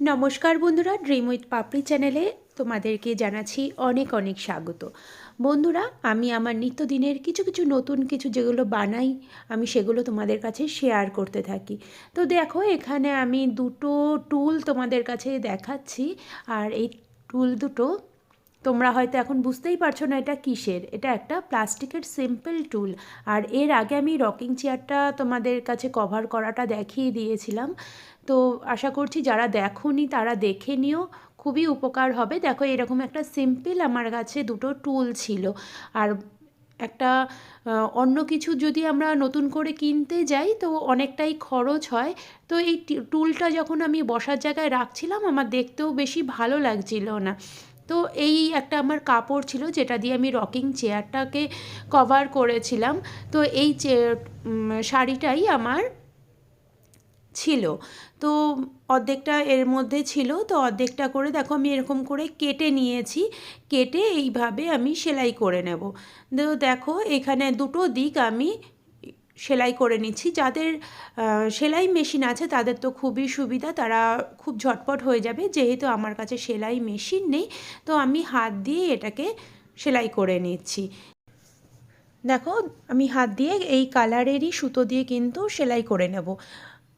নমস্কার বন্ধুরা dream with পাপড়ি চ্যানেলে তোমাদেরকে জানাচ্ছি অনেক অনেক স্বাগত। বন্ধুরা, আমি আমার নিত্যদিনের কিছু কিছু নতুন কিছু যেগুলো বানাই, আমি সেগুলো তোমাদের কাছে শেয়ার করতে থাকি। তো দেখো, এখানে আমি দুটো টুল তোমাদের কাছে দেখাচ্ছি, আর এই টুল দুটো তোমরা হয়তো এখন বুঝতেই পারছ না এটা কিসের। এটা একটা প্লাস্টিকের সিম্পল টুল আর এর আগে আমি রকিং চেয়ারটা তোমাদের কাছে কভার করাটা দেখিয়ে দিয়েছিলাম। তো আশা করছি যারা দেখোনি তারা দেখে নিও। খুবই উপকার হবে। দেখো, এরকম একটা সিম্পল আমার কাছে দুটো টুল ছিল। আর একটা অন্য কিছু যদি আমরা নতুন করে কিনতে যাই, তো অনেকটাই খরচ হয়। তো এই টুলটা যখন আমি বসার জায়গায় রাখছিলাম, আমার দেখতেও বেশি ভালো লাগছিল না। তো এই একটা আমার কাপড় ছিল যেটা দিয়ে আমি রকিং চেয়ারটাকে কভার করেছিলাম। তো এই শাড়িটাই আমার ছিল। তো অর্ধেকটা এর মধ্যে ছিল। তো অর্ধেকটা করে দেখো আমি এরকম করে কেটে নিয়েছি। কেটে এইভাবে আমি সেলাই করে নেব। তো দেখো এখানে দুটো দিক আমি সেলাই করে নিচ্ছি। যাদের সেলাই মেশিন আছে, তাদের তো খুবই সুবিধা, তারা খুব ঝটপট হয়ে যাবে। যেহেতু আমার কাছে সেলাই মেশিন নেই, তো আমি হাত দিয়ে এটাকে সেলাই করে নিচ্ছি। দেখো, আমি হাত দিয়ে এই কালারেরই সুতো দিয়ে কিন্তু সেলাই করে নেব।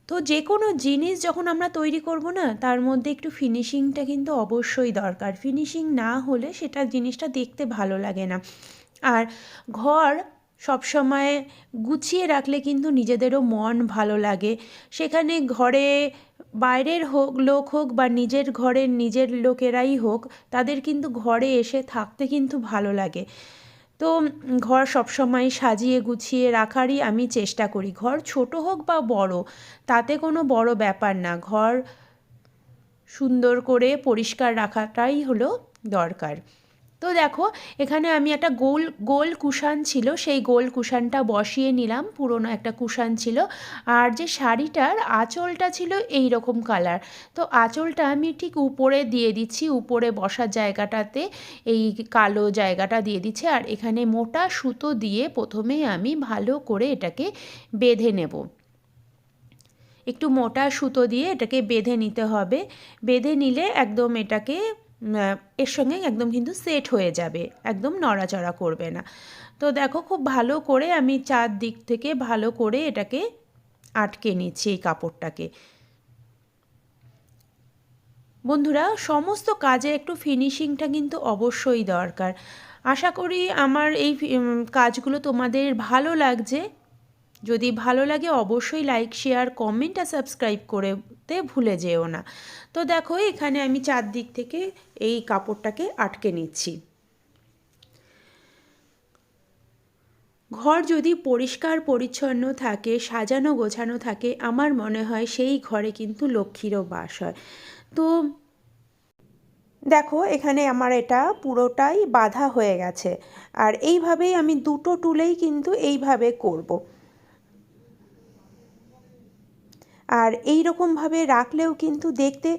তো যে কোনো জিনিস যখন আমরা তৈরি করব না, তার মধ্যে একটু ফিনিশিংটা কিন্তু অবশ্যই দরকার। ফিনিশিং না হলে সেটা জিনিসটা দেখতে ভালো লাগে না। আর ঘর সবসময় গুছিয়ে রাখলে কিন্তু নিজেদেরও মন ভালো লাগে। সেখানে ঘরে বাইরের হোক, লোক হোক বা নিজের ঘরের নিজের লোকেরাই হোক, তাদের কিন্তু ঘরে এসে থাকতে কিন্তু ভালো লাগে। তো ঘর সবসময় সাজিয়ে গুছিয়ে রাখারই আমি চেষ্টা করি। ঘর ছোট হোক বা বড়, তাতে কোনো বড় ব্যাপার না। ঘর সুন্দর করে পরিষ্কার রাখাটাই হলো দরকার। তো দেখো, এখানে আমি একটা গোল গোল কুশান ছিল, সেই গোল কুশানটা বসিয়ে নিলাম, পুরনো একটা কুশান ছিল। আর যে শাড়িটার আঁচলটা ছিল এই রকম কালার তো আঁচলটা আমি ঠিক উপরে দিয়ে দিচ্ছি, উপরে বসার জায়গাটাতে এই কালো জায়গাটা দিয়ে দিচ্ছি। আর এখানে মোটা সুতো দিয়ে প্রথমে আমি ভালো করে এটাকে বেঁধে নেব। একটু মোটা সুতো দিয়ে এটাকে বেঁধে নিতে হবে। বেঁধে নিলে একদম এটাকে এর সঙ্গে একদম কিন্তু সেট হয়ে যাবে, একদম নড়াচড়া করবে না। তো দেখো খুব ভালো করে আমি চার দিক থেকে ভালো করে এটাকে আটকে নিচ্ছি এই কাপড়টাকে। বন্ধুরা, সমস্ত কাজে একটু ফিনিশিংটা কিন্তু অবশ্যই দরকার। আশা করি আমার এই কাজগুলো তোমাদের ভালো লাগছে। যদি ভালো লাগে অবশ্যই লাইক শেয়ার কমেন্ট আর সাবস্ক্রাইব করতে ভুলে যেও না। তো দেখো, এখানে আমি চারদিক থেকে এই কাপড়টাকে আটকে নিচ্ছি। ঘর যদি পরিষ্কার, পরিচ্ছন্ন থাকে, সাজানো, গোছানো থাকে, আমার মনে হয় সেই ঘরে কিন্তু লক্ষ্মীরও বাস হয়। তো দেখো, এখানে আমার এটা পুরোটাই বাধা হয়ে গেছে। আর এইভাবেই আমি দুটো টুলেই কিন্তু এইভাবে করব। আর এই রকমভাবে রাখলেও কিন্তু দেখতে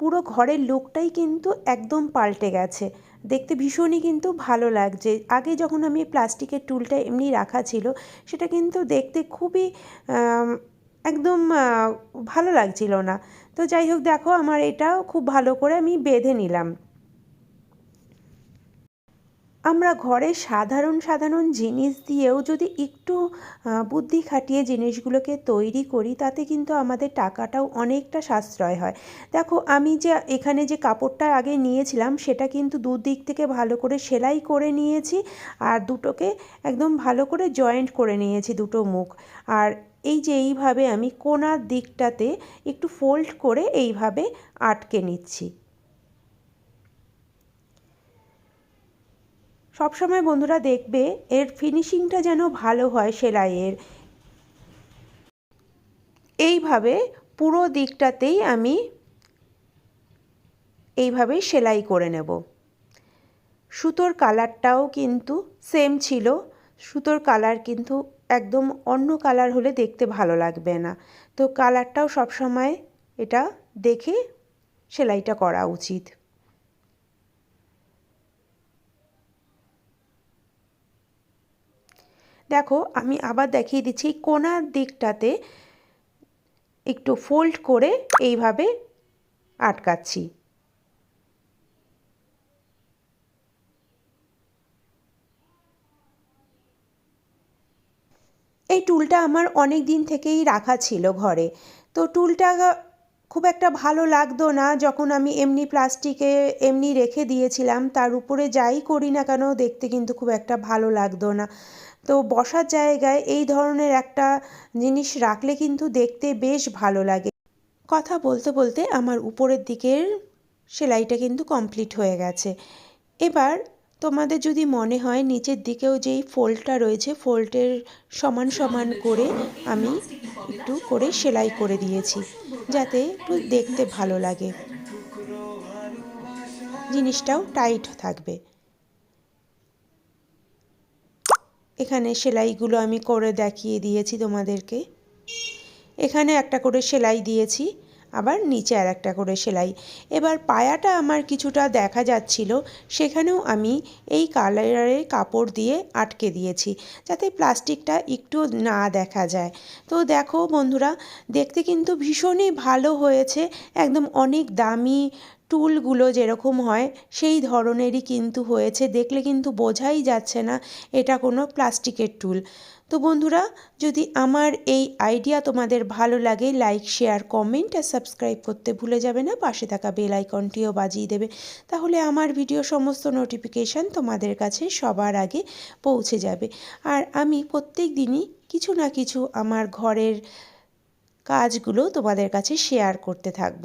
পুরো ঘরের লোকটাই কিন্তু একদম পাল্টে গেছে। দেখতে ভীষণই কিন্তু ভালো লাগছে। আগে যখন আমি প্লাস্টিকের টুলটা এমনি রাখা ছিল, সেটা কিন্তু দেখতে খুবই একদম ভালো লাগছিল না। তো যাই হোক, দেখো আমার এটাও খুব ভালো করে আমি বেঁধে নিলাম। আমরা ঘরে সাধারণ সাধারণ জিনিস দিয়েও যদি একটু বুদ্ধি খাটিয়ে জিনিসগুলোকে তৈরি করি, তাতে কিন্তু আমাদের টাকাটাও অনেকটা সাশ্রয় হয়। দেখো, আমি যে এখানে যে কাপড়টা আগে নিয়েছিলাম, সেটা কিন্তু দুদিক থেকে ভালো করে সেলাই করে নিয়েছি আর দুটোকে একদম ভালো করে জয়েন্ট করে নিয়েছি দুটো মুখ। আর এই যে এইভাবে আমি কোনার দিকটাতে একটু ফোল্ড করে এইভাবে আটকে নিচ্ছি। সবসময় বন্ধুরা দেখবে এর ফিনিশিংটা যেন ভালো হয় সেলাইয়ের। এইভাবে পুরো দিকটাতেই আমি এইভাবেই সেলাই করে নেব। সুতোর কালারটাও কিন্তু সেম ছিল। সুতোর কালার কিন্তু একদম অন্য কালার হলে দেখতে ভালো লাগবে না। তো কালারটাও সবসময় এটা দেখে সেলাইটা করা উচিত। দেখো, আমি আবার দেখিয়ে দিচ্ছি কোনার দিকটাতে একটু ফোল্ড করে এইভাবে আটকাচ্ছি। এই টুলটা আমার অনেক দিন থেকেই রাখা ছিল ঘরে। তো টুলটা খুব একটা ভালো লাগতো না যখন আমি এমনি প্লাস্টিকে এমনি রেখে দিয়েছিলাম। তার উপরে যাই করি না কেন দেখতে কিন্তু খুব একটা ভালো লাগতো না। তো বসার জায়গায় এই ধরনের একটা জিনিস রাখলে কিন্তু দেখতে বেশ ভালো লাগে। কথা বলতে বলতে আমার উপরের দিকের সেলাইটা কিন্তু কমপ্লিট হয়ে গেছে। এবার তোমাদের যদি মনে হয় নিচের দিকেও যেই ফোল্ডটা রয়েছে, ফোল্ডের সমান সমান করে আমি একটু করে সেলাই করে দিয়েছি, যাতে একটু দেখতে ভালো লাগে। জিনিসটাও টাইট থাকবে। এখানে সেলাইগুলো আমি করে দেখিয়ে দিয়েছি তোমাদেরকে। এখানে একটা করে সেলাই দিয়েছি, আবার নিচে আর একটা করে সেলাই। এবার পায়াটা আমার কিছুটা দেখা যাচ্ছিল, সেখানেও আমি এই কালারের কাপড় দিয়ে আটকে দিয়েছি, যাতে প্লাস্টিকটা একটু না দেখা যায়। তো দেখো বন্ধুরা, দেখতে কিন্তু ভীষণই ভালো হয়েছে, একদম অনেক দামি টুলগুলো যেরকম হয়, সেই ধরনেরই কিন্তু হয়েছে। দেখলে কিন্তু বোঝাই যাচ্ছে না এটা কোনো প্লাস্টিকের টুল। তো বন্ধুরা, যদি আমার এই আইডিয়া তোমাদের ভালো লাগে, লাইক, শেয়ার, কমেন্ট আর সাবস্ক্রাইব করতে ভুলে যাবে না, পাশে থাকা বেল আইকনটিও বাজিয়ে দেবে। তাহলে আমার ভিডিও সমস্ত নোটিফিকেশান তোমাদের কাছে সবার আগে পৌঁছে যাবে। আর আমি প্রত্যেক দিনই কিছু না কিছু আমার ঘরের কাজগুলো তোমাদের কাছে শেয়ার করতে থাকব।